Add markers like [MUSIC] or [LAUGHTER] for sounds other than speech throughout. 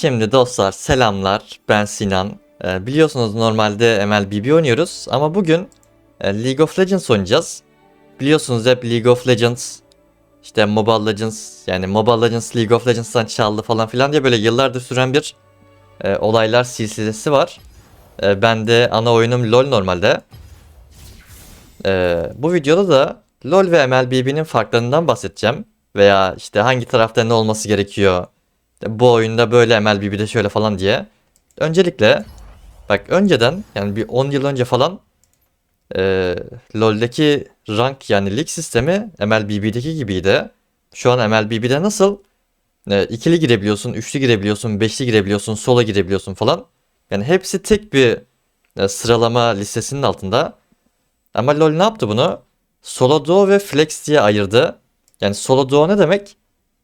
Şimdi dostlar selamlar ben Sinan. Ee, biliyorsunuz normalde MLBB oynuyoruz ama bugün e, League of Legends oynayacağız. Biliyorsunuz hep League of Legends işte Mobile Legends yani Mobile Legends League of Legends'tan çaldı falan filan diye böyle yıllardır süren bir e, olaylar silsilesi var. E, ben de ana oyunum LoL normalde. E, bu videoda da LoL ve MLBB'nin farklarından bahsedeceğim. Veya işte hangi tarafta ne olması gerekiyor. Bu oyunda böyle MLBB'de şöyle falan diye. Öncelikle bak önceden yani bir 10 yıl önce falan e, LoL'deki rank yani lig sistemi MLBB'deki gibiydi. Şu an MLBB'de nasıl? E, ikili girebiliyorsun, üçlü girebiliyorsun, beşli girebiliyorsun, sola girebiliyorsun falan. Yani hepsi tek bir e, sıralama listesinin altında. Ama LoL ne yaptı bunu? Solo duo ve flex diye ayırdı. Yani solo duo ne demek?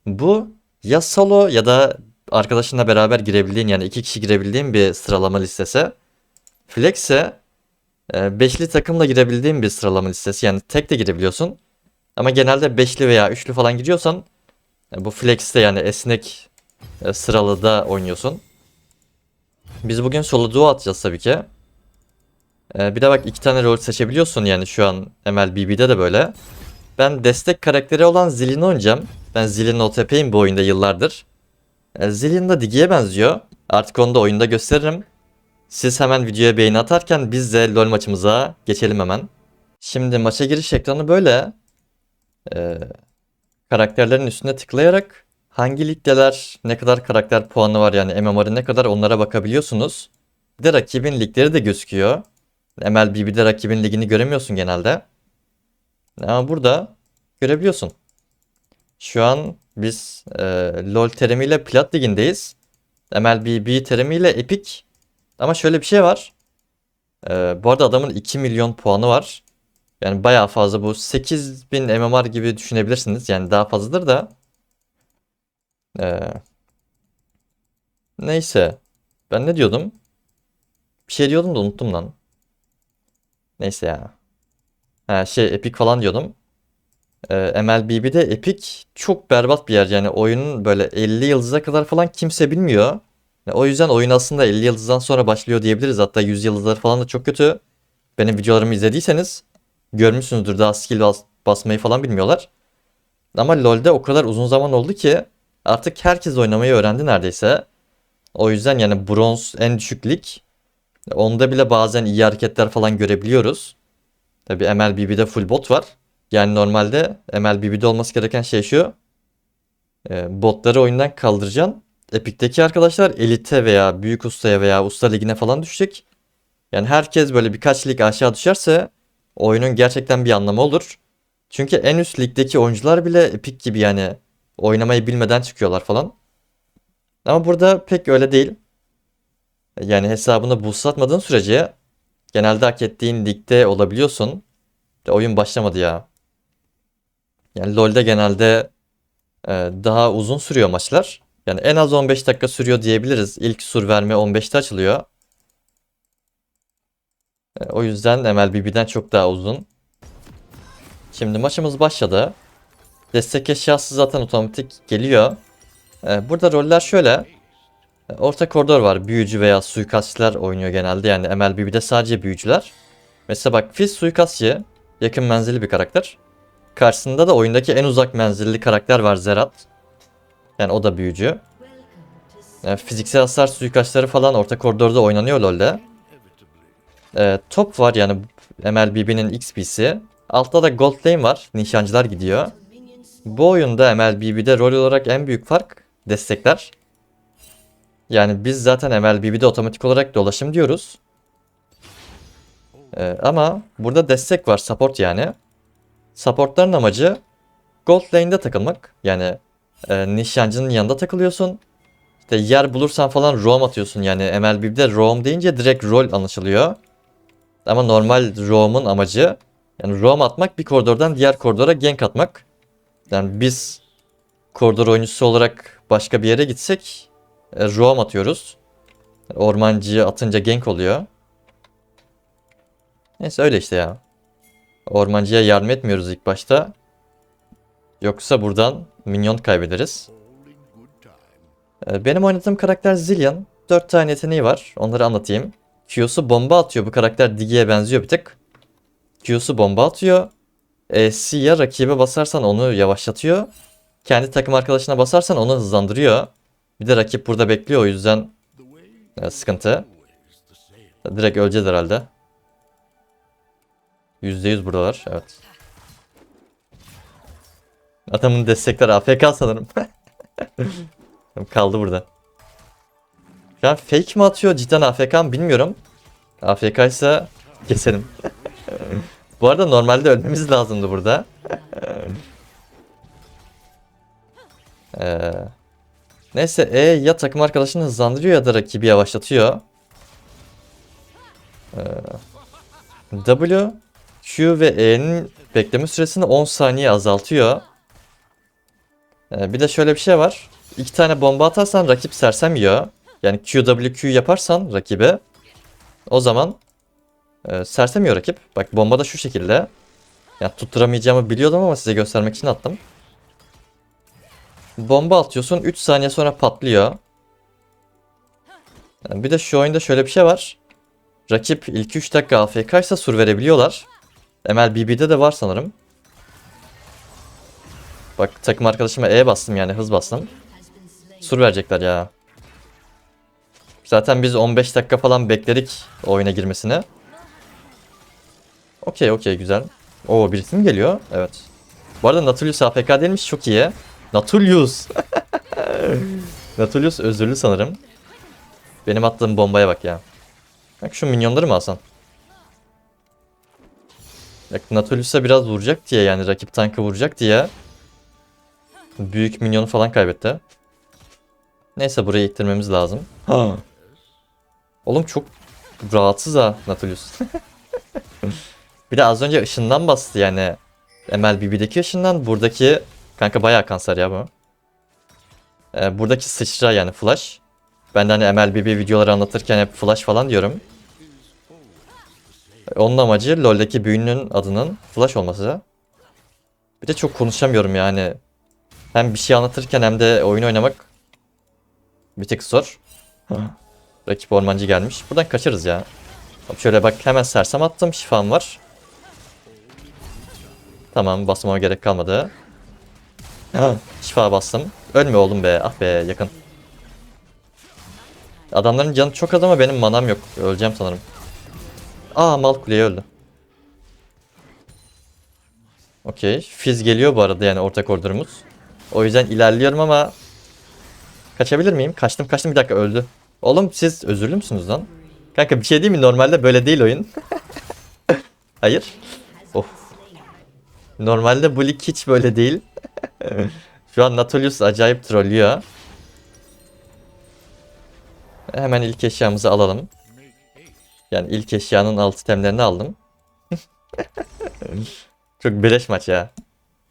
Bu ya solo ya da arkadaşınla beraber girebildiğin yani iki kişi girebildiğin bir sıralama listesi. Flex ise e, beşli takımla girebildiğin bir sıralama listesi. Yani tek de girebiliyorsun. Ama genelde beşli veya üçlü falan giriyorsan e, bu flex'te yani esnek e, sıralıda oynuyorsun. Biz bugün solo duo atacağız tabii ki. Bir de bak iki tane rol seçebiliyorsun yani şu an MLBB'de de böyle. Ben destek karakteri olan Zillion'u oynayacağım. Ben Zillion'un OTP'yim bu oyunda yıllardır. E, Zillion da Digi'ye benziyor. Artık onu da oyunda gösteririm. Siz hemen videoya beğeni atarken biz de LoL maçımıza geçelim hemen. Şimdi maça giriş ekranı böyle. E, karakterlerin üstüne tıklayarak hangi ligdeler, ne kadar karakter puanı var yani MMR'ı ne kadar onlara bakabiliyorsunuz. Bir de rakibin ligleri de gözüküyor. MLBB'de rakibin ligini göremiyorsun genelde. Ama burada görebiliyorsun. Şu an biz e, LoL terimiyle Plat Ligi'ndeyiz. MLBB terimiyle Epic. Ama şöyle bir şey var. E, bu arada adamın 2 milyon puanı var. Yani bayağı fazla bu 8000 MMR gibi düşünebilirsiniz. Yani daha fazladır da. E, neyse. Ben ne diyordum? Bir şey diyordum da unuttum lan. Neyse ya. Ha, şey Epic falan diyordum. Ee, MLBB'de Epic çok berbat bir yer. Yani oyunun böyle 50 yıldıza kadar falan kimse bilmiyor. Yani o yüzden oyun aslında 50 yıldızdan sonra başlıyor diyebiliriz. Hatta 100 yıldızları falan da çok kötü. Benim videolarımı izlediyseniz görmüşsünüzdür daha skill bas- basmayı falan bilmiyorlar. Ama LoL'de o kadar uzun zaman oldu ki artık herkes oynamayı öğrendi neredeyse. O yüzden yani bronz en düşük lig. Onda bile bazen iyi hareketler falan görebiliyoruz. Tabi MLBB'de full bot var. Yani normalde MLBB'de olması gereken şey şu. E, botları oyundan kaldıracaksın. Epic'teki arkadaşlar elite veya büyük ustaya veya usta ligine falan düşecek. Yani herkes böyle birkaç lig aşağı düşerse oyunun gerçekten bir anlamı olur. Çünkü en üst ligdeki oyuncular bile Epic gibi yani oynamayı bilmeden çıkıyorlar falan. Ama burada pek öyle değil. Yani hesabını boostlatmadığın sürece genelde hak ettiğin ligde olabiliyorsun. De oyun başlamadı ya. Yani LoL'de genelde e, daha uzun sürüyor maçlar. Yani en az 15 dakika sürüyor diyebiliriz. İlk sur verme 15'te açılıyor. E, o yüzden MLBB'den çok daha uzun. Şimdi maçımız başladı. Destek eşyası zaten otomatik geliyor. E, burada roller şöyle. Orta koridor var. Büyücü veya suikastçılar oynuyor genelde. Yani MLBB'de sadece büyücüler. Mesela bak Fizz suikastçı yakın menzilli bir karakter. Karşısında da oyundaki en uzak menzilli karakter var Zerat. Yani o da büyücü. Yani fiziksel hasar suikastları falan orta koridorda oynanıyor LoL'de. Ee, top var yani MLBB'nin XP'si. Altta da Gold Lane var. Nişancılar gidiyor. Bu oyunda MLBB'de rol olarak en büyük fark destekler. Yani biz zaten MLBB'de otomatik olarak dolaşım diyoruz. Ee, ama burada destek var, support yani. Supportların amacı Gold Lane'de takılmak. Yani e, nişancının yanında takılıyorsun. İşte yer bulursan falan roam atıyorsun. Yani MLB'de roam deyince direkt rol anlaşılıyor. Ama normal roam'un amacı yani roam atmak bir koridordan diğer koridora gank atmak. Yani biz koridor oyuncusu olarak başka bir yere gitsek e, roam atıyoruz. Ormancıyı atınca gank oluyor. Neyse öyle işte ya. Ormancıya yardım etmiyoruz ilk başta. Yoksa buradan minyon kaybederiz. Ee, Benim oynadığım karakter Zillion. 4 tane yeteneği var. Onları anlatayım. Q'su bomba atıyor. Bu karakter Diggy'ye benziyor bir tık. Q'su bomba atıyor. E'si rakibe basarsan onu yavaşlatıyor. Kendi takım arkadaşına basarsan onu hızlandırıyor. Bir de rakip burada bekliyor o yüzden e, sıkıntı. Direkt öleceğiz herhalde. %100 buradalar. Evet. Adamın destekler AFK sanırım. [LAUGHS] Kaldı burada. An fake mi atıyor cidden AFK mı bilmiyorum. AFK ise keselim. [LAUGHS] Bu arada normalde ölmemiz lazımdı burada. [LAUGHS] Ee, neyse E ya takım arkadaşını hızlandırıyor ya da rakibi yavaşlatıyor. Ee, W, Q ve E'nin bekleme süresini 10 saniye azaltıyor. Ee, bir de şöyle bir şey var. İki tane bomba atarsan rakip sersem yiyor. Yani Q, W, Q yaparsan rakibe o zaman e, sersemiyor rakip. Bak bomba da şu şekilde. Yani tutturamayacağımı biliyordum ama size göstermek için attım. Bomba atıyorsun 3 saniye sonra patlıyor. Yani bir de şu oyunda şöyle bir şey var. Rakip ilk 3 dakika AFK ise sur verebiliyorlar. MLBB'de de var sanırım. Bak takım arkadaşıma E bastım yani hız bastım. Sur verecekler ya. Zaten biz 15 dakika falan bekledik oyuna girmesine. Okey okey güzel. Oo birisi mi geliyor? Evet. Bu arada Nautilus AFK değilmiş çok iyi. Nautilus. [LAUGHS] Nautilus özürlü sanırım. Benim attığım bombaya bak ya. Bak şu minyonları mı alsan? Bak Nautilus'a biraz vuracak diye yani rakip tankı vuracak diye. Büyük minyonu falan kaybetti. Neyse burayı ittirmemiz lazım. Ha. Oğlum çok rahatsız ha Nautilus. [LAUGHS] bir de az önce ışından bastı yani. MLBB'deki ışından buradaki kanka bayağı kanser ya bu. Ee, buradaki sıçra yani flash. Ben de hani MLBB videoları anlatırken hep flash falan diyorum. Onun amacı LoL'deki büyünün adının flash olması. Bir de çok konuşamıyorum yani. Hem bir şey anlatırken hem de oyun oynamak bir tek zor. [LAUGHS] Rakip ormancı gelmiş. Buradan kaçarız ya. Şöyle bak hemen sersem attım. Şifam var. Tamam basmama gerek kalmadı. Şifa bastım. Ölme oğlum be. Ah be yakın. Adamların canı çok az ama benim manam yok. Öleceğim sanırım. Aa mal kuleye öldü. Okey. Fiz geliyor bu arada yani orta koridorumuz. O yüzden ilerliyorum ama kaçabilir miyim? Kaçtım kaçtım bir dakika öldü. Oğlum siz özürlü müsünüz lan? Kanka bir şey değil mi? Normalde böyle değil oyun. [LAUGHS] Hayır. Of. Normalde bu lig hiç böyle değil. Şu an Nautilus acayip trollüyor. Hemen ilk eşyamızı alalım. Yani ilk eşyanın alt itemlerini aldım. [LAUGHS] Çok beleş maç ya.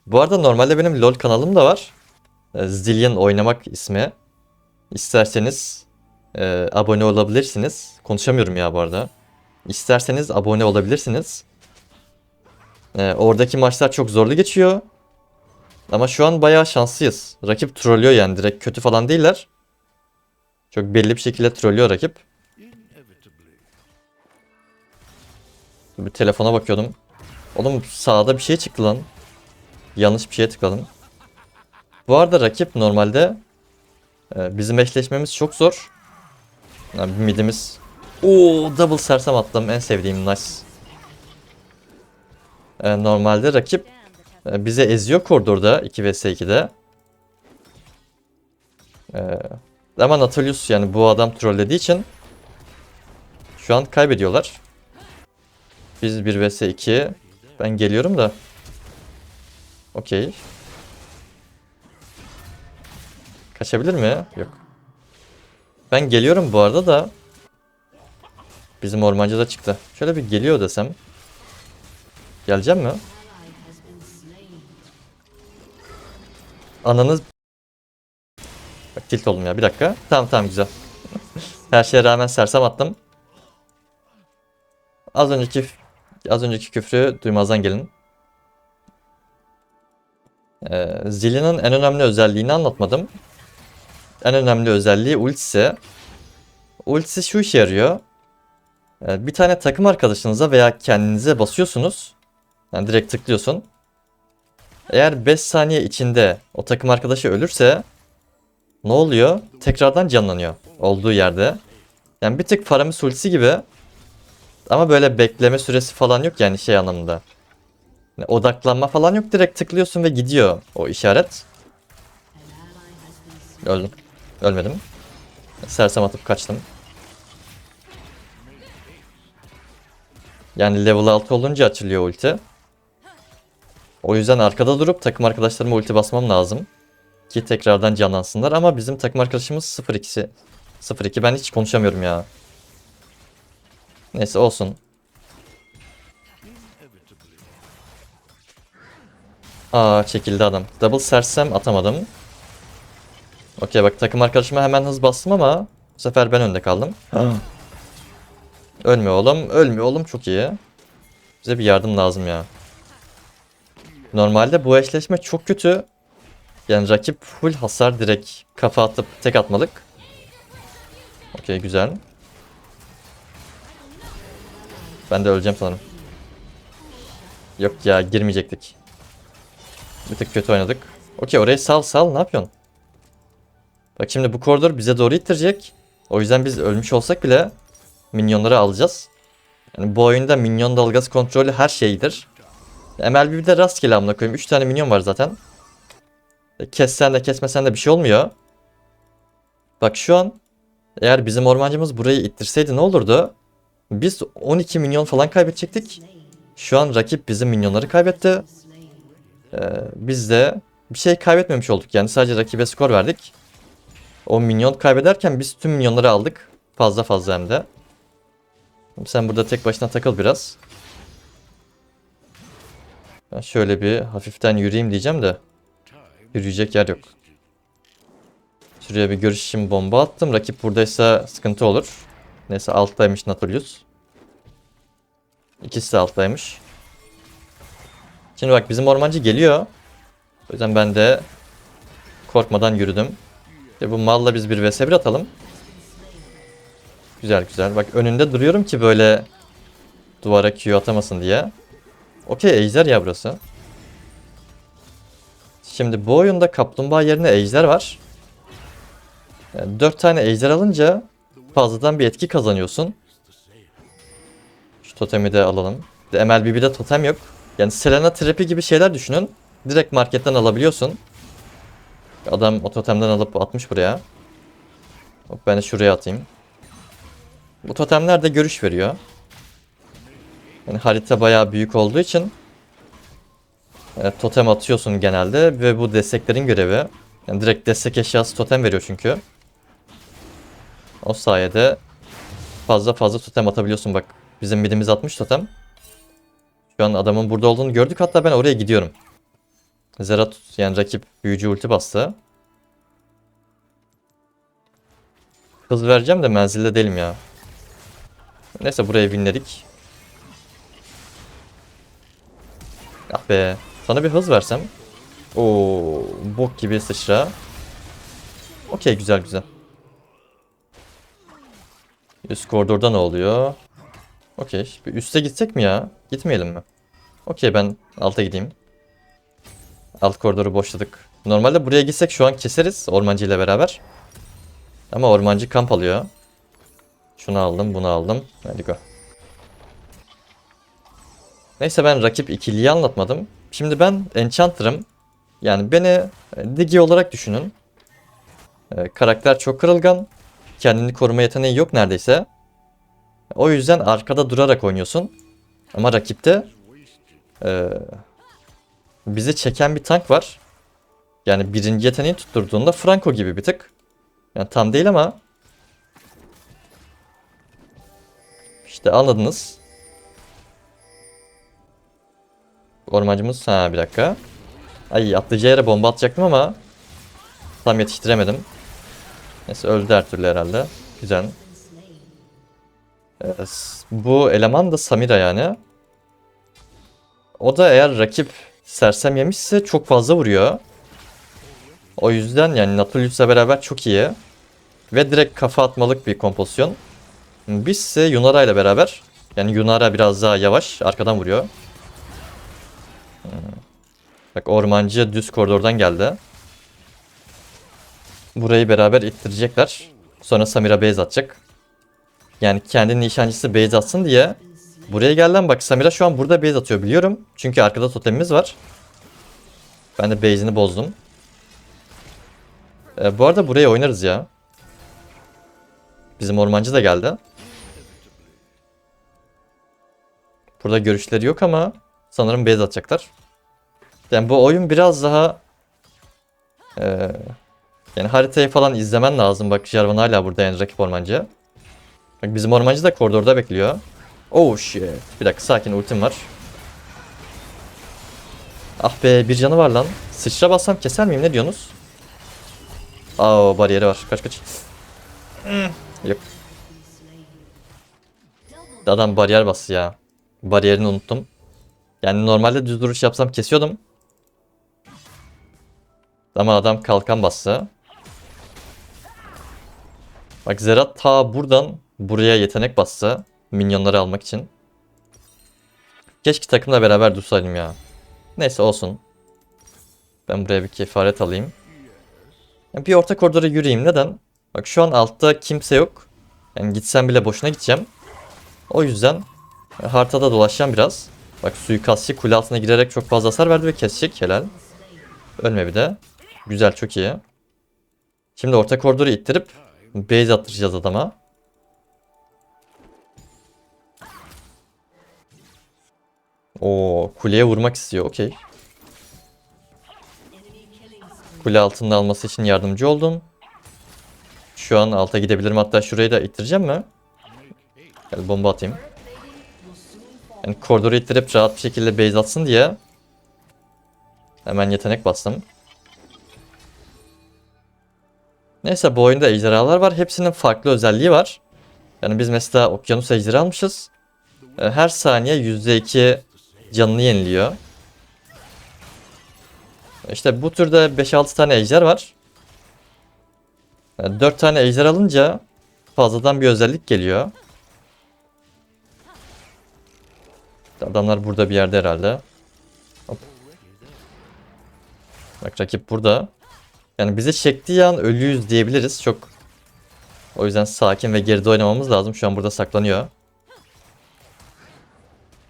Bu arada normalde benim LoL kanalım da var. Ee, Zillion oynamak ismi. İsterseniz e, abone olabilirsiniz. Konuşamıyorum ya bu arada. İsterseniz abone olabilirsiniz. Ee, oradaki maçlar çok zorlu geçiyor. Ama şu an bayağı şanslıyız. Rakip trollüyor yani direkt kötü falan değiller. Çok belli bir şekilde trollüyor rakip. Bir telefona bakıyordum. Oğlum sağda bir şey çıktı lan. Yanlış bir şeye tıkladım. Bu arada rakip normalde e, bizim eşleşmemiz çok zor. Yani midimiz. Oo double sersem attım en sevdiğim nice. E, normalde rakip e, bize eziyor koridorda 2 vs 2'de. E, ama Nautilus yani bu adam trollediği için şu an kaybediyorlar. Biz 1 vs 2 ben geliyorum da. Okey. Kaçabilir mi? Yok. Ben geliyorum bu arada da. Bizim ormancı da çıktı. Şöyle bir geliyor desem. Geleceğim mi? Ananız... Bak tilt oldum ya bir dakika. Tamam tamam güzel. [LAUGHS] Her şeye rağmen sersem attım. Az önceki az önceki küfrü duymazdan gelin. Ee, Zillion'ın en önemli özelliğini anlatmadım. en önemli özelliği ultisi. Ultisi şu işe yarıyor. Ee, Bir tane takım arkadaşınıza veya kendinize basıyorsunuz. Yani direkt tıklıyorsun. Eğer 5 saniye içinde o takım arkadaşı ölürse ne oluyor? Tekrardan canlanıyor olduğu yerde. Yani bir tık Faramis ultisi gibi. Ama böyle bekleme süresi falan yok yani şey anlamında. Yani odaklanma falan yok. Direkt tıklıyorsun ve gidiyor o işaret. Öldüm. Ölmedim. Sersem atıp kaçtım. Yani level 6 olunca açılıyor ulti. O yüzden arkada durup takım arkadaşlarıma ulti basmam lazım. Ki tekrardan canlansınlar ama bizim takım arkadaşımız 0-2'si. 0-2 ben hiç konuşamıyorum ya. Neyse olsun. Aa çekildi adam. Double sersem atamadım. Okey bak takım arkadaşıma hemen hız bastım ama bu sefer ben önde kaldım. Ölme oğlum, ölme oğlum çok iyi. Bize bir yardım lazım ya. Normalde bu eşleşme çok kötü. Yani rakip full hasar direkt kafa atıp tek atmalık. Okey güzel. Ben de öleceğim sanırım. Yok ya girmeyecektik. Bir tık kötü oynadık. Okey orayı sal sal ne yapıyorsun? Bak şimdi bu koridor bize doğru ittirecek. O yüzden biz ölmüş olsak bile minyonları alacağız. Yani bu oyunda minyon dalgası kontrolü her şeydir. MLB'de rastgele amına koyayım. 3 tane minyon var zaten. E, Kessen de kesmesen de bir şey olmuyor. Bak şu an eğer bizim ormancımız burayı ittirseydi ne olurdu? Biz 12 milyon falan kaybedecektik. Şu an rakip bizim minyonları kaybetti. Ee, biz de bir şey kaybetmemiş olduk. Yani sadece rakibe skor verdik. O minyon kaybederken biz tüm minyonları aldık. Fazla fazla hem de. Sen burada tek başına takıl biraz. Ben şöyle bir hafiften yürüyeyim diyeceğim de. Yürüyecek yer yok. Şuraya bir görüş için bomba attım. Rakip buradaysa sıkıntı olur. Neyse alttaymış Nautilus. İkisi de alttaymış. Şimdi bak bizim ormancı geliyor. O yüzden ben de korkmadan yürüdüm. Ve bu malla biz bir vs 1 atalım. Güzel güzel. Bak önünde duruyorum ki böyle duvara Q atamasın diye. Okey ejder ya burası. Şimdi bu oyunda kaplumbağa yerine ejder var. Yani 4 tane ejder alınca fazladan bir etki kazanıyorsun. Şu totemi de alalım. MLBB'de totem yok. Yani Selena Trap'i gibi şeyler düşünün. Direkt marketten alabiliyorsun. Adam o totemden alıp atmış buraya. Hop ben de şuraya atayım. Bu totemler de görüş veriyor. Yani harita bayağı büyük olduğu için e, totem atıyorsun genelde ve bu desteklerin görevi. Yani direkt destek eşyası totem veriyor çünkü. O sayede fazla fazla totem atabiliyorsun bak. Bizim midimiz atmış totem. Şu an adamın burada olduğunu gördük hatta ben oraya gidiyorum. Zerat yani rakip büyücü ulti bastı. Hız vereceğim de menzilde değilim ya. Neyse buraya winledik. Ah be. Sana bir hız versem. Oo, bok gibi sıçra. Okey güzel güzel. Üst koridorda ne oluyor? Okey. Bir üste gitsek mi ya? Gitmeyelim mi? Okey ben alta gideyim. Alt koridoru boşladık. Normalde buraya gitsek şu an keseriz ormancı ile beraber. Ama ormancı kamp alıyor. Şunu aldım, bunu aldım. Hadi go. Neyse ben rakip ikiliyi anlatmadım. Şimdi ben Enchanter'ım. Yani beni e, Digi olarak düşünün. Ee, karakter çok kırılgan. Kendini koruma yeteneği yok neredeyse. O yüzden arkada durarak oynuyorsun. Ama rakipte e, bizi çeken bir tank var. Yani birinci yeteneği tutturduğunda Franco gibi bir tık. Yani tam değil ama İşte anladınız. Ormancımız ha bir dakika. Ay atlayacağı yere bomba atacaktım ama tam yetiştiremedim. Neyse öldü her türlü herhalde. Güzel. Evet, bu eleman da Samira yani. O da eğer rakip sersem yemişse çok fazla vuruyor. O yüzden yani Natulius'la beraber çok iyi. Ve direkt kafa atmalık bir kompozisyon. Biz ise Yunara ile beraber yani Yunara biraz daha yavaş arkadan vuruyor. Hmm. Bak ormancı düz koridordan geldi. Burayı beraber ittirecekler. Sonra Samira base atacak. Yani kendi nişancısı base atsın diye buraya geldim bak Samira şu an burada base atıyor biliyorum. Çünkü arkada totemimiz var. Ben de base'ini bozdum. Ee, bu arada buraya oynarız ya. Bizim ormancı da geldi. Burada görüşleri yok ama sanırım base atacaklar. Yani bu oyun biraz daha eee, yani haritayı falan izlemen lazım. Bak Jarvan hala burada yani rakip ormancı. Bak bizim ormancı da koridorda bekliyor. Oh shit. Bir dakika sakin ultim var. Ah be bir canı var lan. Sıçra bassam keser miyim ne diyorsunuz? Aa bariyeri var. Kaç kaç. Hmm, Yok. Adam bariyer bastı ya. Bariyerini unuttum. Yani normalde düz duruş yapsam kesiyordum. Ama adam kalkan bastı. Bak Zerat ta buradan buraya yetenek bastı. Minyonları almak için. Keşke takımla beraber dursaydım ya. Neyse olsun. Ben buraya bir kefaret alayım. Ya Bir orta koridora yürüyeyim. Neden? Bak şu an altta kimse yok. Yani gitsem bile boşuna gideceğim. O yüzden haritada dolaşacağım biraz. Bak suikastçı kule altına girerek çok fazla hasar verdi ve kesecek. Helal. Ölme bir de. Güzel çok iyi. Şimdi orta koridoru ittirip base attıracağız adama. Oo kuleye vurmak istiyor. Okey. Kule altında alması için yardımcı oldum. Şu an alta gidebilirim. Hatta şurayı da ittireceğim mi? Gel bomba atayım. Yani koridoru ittirip rahat bir şekilde base atsın diye hemen yetenek bastım. Neyse bu oyunda ejderhalar var. Hepsinin farklı özelliği var. Yani biz mesela okyanus ejderi almışız. Ee, Her saniye %2 canını yeniliyor. İşte bu türde 5-6 tane ejder var. 4 tane ejder alınca fazladan bir özellik geliyor. Adamlar burada bir yerde herhalde. Hop. Bak rakip burada. Yani bizi çektiği an ölüyüz diyebiliriz. Çok o yüzden sakin ve geride oynamamız lazım. Şu an burada saklanıyor.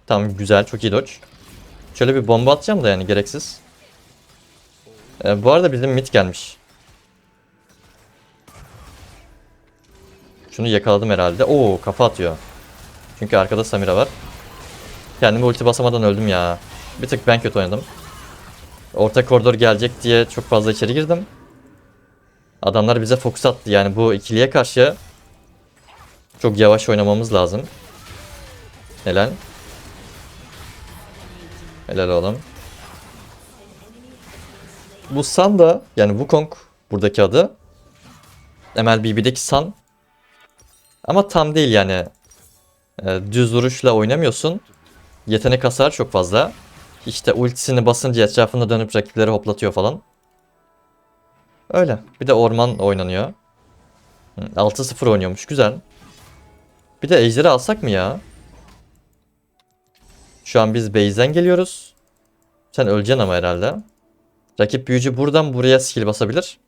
Tamam güzel çok iyi dodge. Şöyle bir bomba atacağım da yani gereksiz. Ee, bu arada bizim mid gelmiş. Şunu yakaladım herhalde. Oo kafa atıyor. Çünkü arkada Samira var. Kendimi ulti basamadan öldüm ya. Bir tık ben kötü oynadım. Orta koridor gelecek diye çok fazla içeri girdim. Adamlar bize fokus attı yani bu ikiliye karşı çok yavaş oynamamız lazım. Helal. Helal oğlum. Bu San da yani Wukong buradaki adı. MLBB'deki San. Ama tam değil yani. Ee, düz vuruşla oynamıyorsun. Yetenek hasar çok fazla. İşte ultisini basınca etrafında dönüp rakipleri hoplatıyor falan. Öyle. Bir de orman oynanıyor. Hı, 6-0 oynuyormuş. Güzel. Bir de ejderi alsak mı ya? Şu an biz base'den geliyoruz. Sen öleceksin ama herhalde. Rakip büyücü buradan buraya skill basabilir.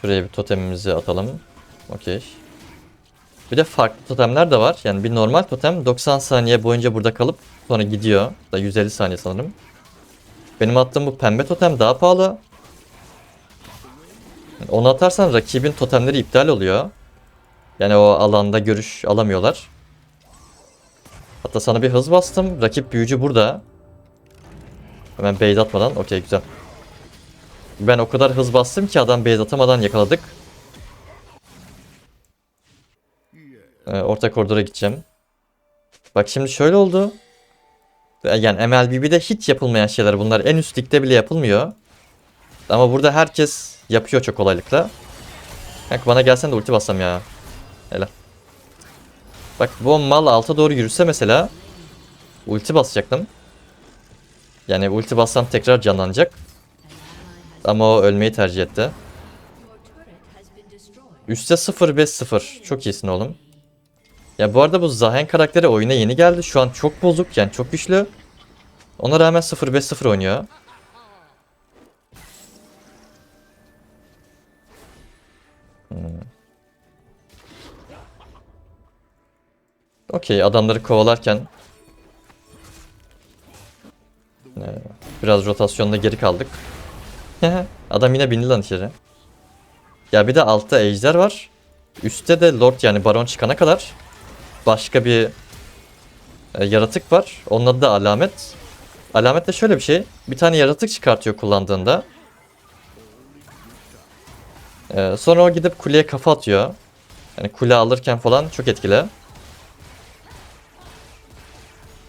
Şuraya bir totemimizi atalım. Okey. Bir de farklı totemler de var. Yani bir normal totem 90 saniye boyunca burada kalıp sonra gidiyor. Da 150 saniye sanırım. Benim attığım bu pembe totem daha pahalı. Onu atarsan rakibin totemleri iptal oluyor. Yani o alanda görüş alamıyorlar. Hatta sana bir hız bastım. Rakip büyücü burada. Hemen base atmadan. Okey güzel. Ben o kadar hız bastım ki adam base atamadan yakaladık. Ee, orta koridora gideceğim. Bak şimdi şöyle oldu. Yani MLBB'de hiç yapılmayan şeyler bunlar. En üst ligde bile yapılmıyor. Ama burada herkes yapıyor çok kolaylıkla. Kanka bana gelsen de ulti bassam ya. Helal. Bak bu mal alta doğru yürüse mesela ulti basacaktım. Yani ulti bassam tekrar canlanacak. Ama o ölmeyi tercih etti. Üste 0-5-0. Çok iyisin oğlum. Ya bu arada bu Zahen karakteri oyuna yeni geldi. Şu an çok bozuk yani çok güçlü. Ona rağmen 0-5-0 oynuyor. Hmm. Okey adamları kovalarken Ee, biraz rotasyonda geri kaldık. [LAUGHS] Adam yine bindi lan içeri. Ya bir de altta ejder var. Üstte de lord yani baron çıkana kadar başka bir e, yaratık var. Onun adı da alamet. Alamet de şöyle bir şey. Bir tane yaratık çıkartıyor kullandığında. Ee, sonra o gidip kuleye kafa atıyor. Yani kule alırken falan çok etkili.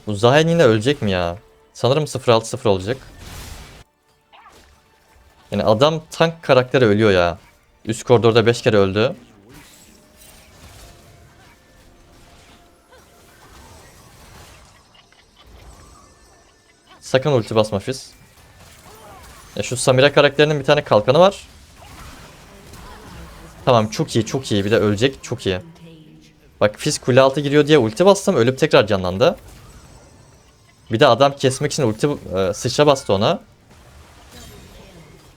Bu Zahen yine ölecek mi ya? Sanırım 0-6-0 olacak. Yani adam tank karakteri ölüyor ya. Üst koridorda 5 kere öldü. Sakın ulti basma Fizz. Ya şu Samira karakterinin bir tane kalkanı var. Tamam çok iyi çok iyi bir de ölecek çok iyi. Bak Fizz kule altı giriyor diye ulti bastım ölüp tekrar canlandı. Bir de adam kesmek için ulti e, sıçra bastı ona.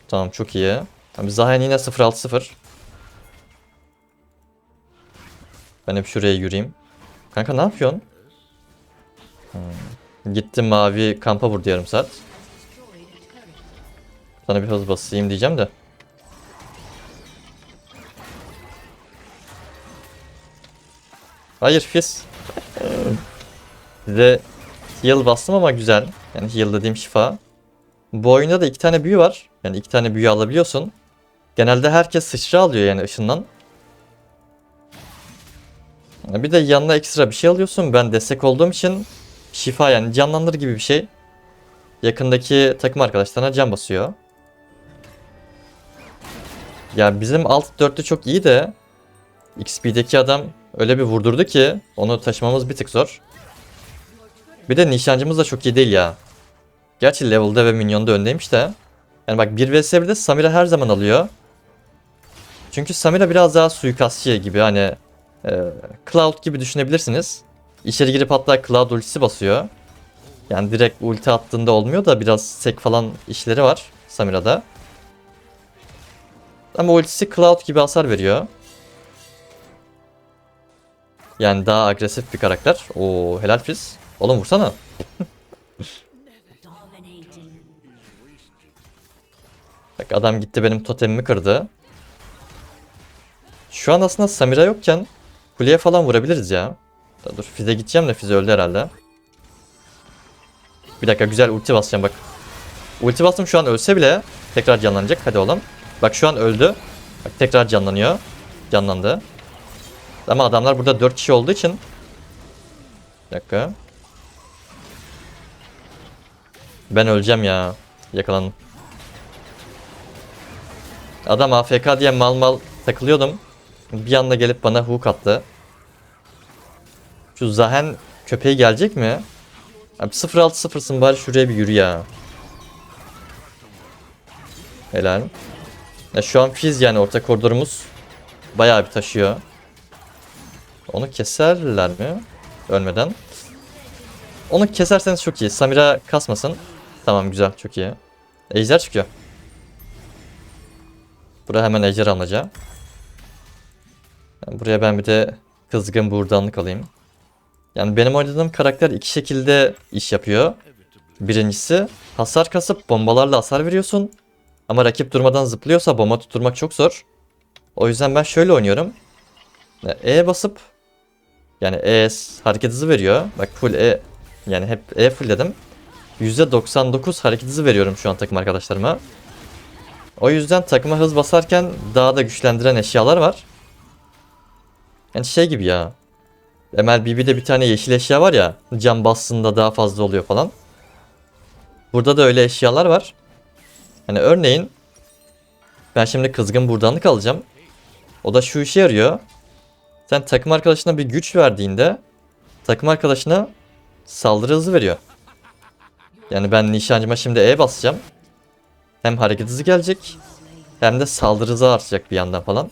Tamam çok iyi. Tamam, Zahen yine 0-6-0. Ben hep şuraya yürüyeyim. Kanka ne yapıyorsun? Hmm. Gittim mavi kampa vurdu yarım saat. Sana bir hız basayım diyeceğim de. Hayır Fizz. Size heal bastım ama güzel. Yani heal dediğim şifa. Bu oyunda da iki tane büyü var. Yani iki tane büyü alabiliyorsun. Genelde herkes sıçra alıyor yani ışından. Bir de yanına ekstra bir şey alıyorsun. Ben destek olduğum için şifa yani canlandır gibi bir şey. Yakındaki takım arkadaşlarına can basıyor. Ya bizim alt dörtlü çok iyi de XP'deki adam öyle bir vurdurdu ki onu taşımamız bir tık zor. Bir de nişancımız da çok iyi değil ya. Gerçi level'da ve minyonda öndeymiş de. Yani bak 1 vs 1'de Samira her zaman alıyor. Çünkü Samira biraz daha suikastçı gibi hani e, Cloud gibi düşünebilirsiniz. İçeri girip hatta Cloud ultisi basıyor. Yani direkt ulti attığında olmuyor da biraz sek falan işleri var Samira'da. Ama ultisi Cloud gibi hasar veriyor. Yani daha agresif bir karakter. Oo helal Fizz. Oğlum vursana. [LAUGHS] Bak adam gitti benim totemimi kırdı. Şu an aslında Samira yokken kuleye falan vurabiliriz ya. Da dur Fize gideceğim de Fize öldü herhalde. Bir dakika güzel ulti basacağım bak. Ulti bastım şu an ölse bile tekrar canlanacak. Hadi oğlum. Bak şu an öldü. Bak tekrar canlanıyor. Canlandı. Ama adamlar burada 4 kişi olduğu için. Bir dakika. Ben öleceğim ya. Yakalandım. Adam AFK diye mal mal takılıyordum. Bir anda gelip bana hook attı. Şu Zahen köpeği gelecek mi? Abi 0-6-0'sın bari şuraya bir yürü ya. Helal. Ya şu an Fizz yani orta koridorumuz bayağı bir taşıyor. Onu keserler mi? Ölmeden. Onu keserseniz çok iyi. Samira kasmasın. Tamam güzel çok iyi. Ejder çıkıyor. Buraya hemen ejder alınacağım. Buraya ben bir de kızgın buradanlık alayım. Yani benim oynadığım karakter iki şekilde iş yapıyor. Birincisi hasar kasıp bombalarla hasar veriyorsun. Ama rakip durmadan zıplıyorsa bomba tutturmak çok zor. O yüzden ben şöyle oynuyorum. E basıp yani E hareket hızı veriyor. Bak full E yani hep E fullledim. %99 hareket hızı veriyorum şu an takım arkadaşlarıma. O yüzden takıma hız basarken daha da güçlendiren eşyalar var. Yani şey gibi ya. MLBB'de bir tane yeşil eşya var ya. Cam bastığında daha fazla oluyor falan. Burada da öyle eşyalar var. Hani örneğin ben şimdi kızgın buradanlık alacağım. O da şu işe yarıyor. Sen takım arkadaşına bir güç verdiğinde takım arkadaşına saldırı hızı veriyor. Yani ben nişancıma şimdi E basacağım. Hem hareket hızı gelecek. Hem de saldırı hızı artacak bir yandan falan.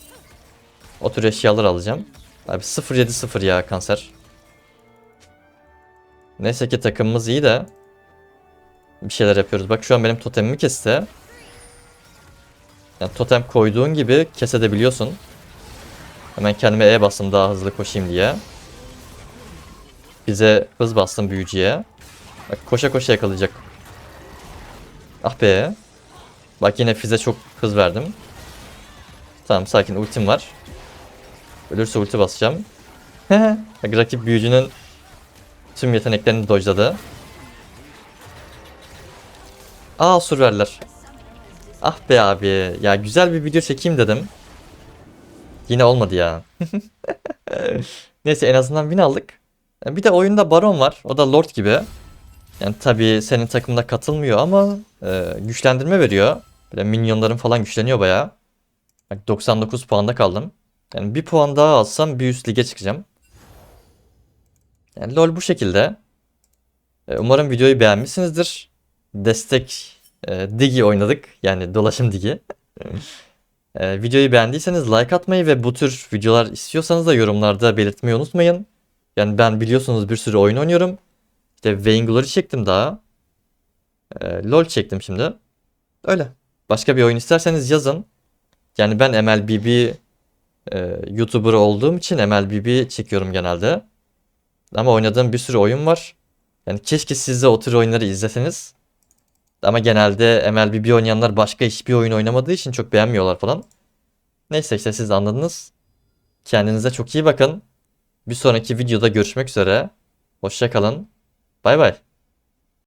O tür eşyalar alacağım. Abi 0-7-0 ya kanser. Neyse ki takımımız iyi de. Bir şeyler yapıyoruz. Bak şu an benim totemimi kesti. Yani totem koyduğun gibi kesebiliyorsun. Hemen kendime E bastım daha hızlı koşayım diye. Bize hız bastım büyücüye. Bak koşa koşa yakalayacak. Ah be. Bak yine fize çok hız verdim. Tamam sakin ultim var. Ölürse ulti basacağım. Bak rakip büyücünün tüm yeteneklerini dojladı. Aa sur verdiler. Ah be abi. Ya güzel bir video çekeyim dedim. Yine olmadı ya. [LAUGHS] Neyse en azından win aldık. Bir de oyunda Baron var. O da Lord gibi. Yani tabii senin takımda katılmıyor ama e, güçlendirme veriyor. Böyle minyonların falan güçleniyor bayağı. Bak 99 puanda kaldım. Yani bir puan daha alsam bir üst lige çıkacağım. Yani LoL bu şekilde. E, umarım videoyu beğenmişsinizdir. Destek e, Digi oynadık. Yani dolaşım Digi. [LAUGHS] e, videoyu beğendiyseniz like atmayı ve bu tür videolar istiyorsanız da yorumlarda belirtmeyi unutmayın. Yani ben biliyorsunuz bir sürü oyun oynuyorum. İşte Vainglory çektim daha. E, LoL çektim şimdi. Öyle. Başka bir oyun isterseniz yazın. Yani ben MLBB e, YouTuber olduğum için MLBB çekiyorum genelde. Ama oynadığım bir sürü oyun var. Yani keşke siz de o tür oyunları izleseniz. Ama genelde MLBB oynayanlar başka hiçbir oyun oynamadığı için çok beğenmiyorlar falan. Neyse işte siz anladınız. Kendinize çok iyi bakın. Bir sonraki videoda görüşmek üzere. Hoşça kalın. Bay bay.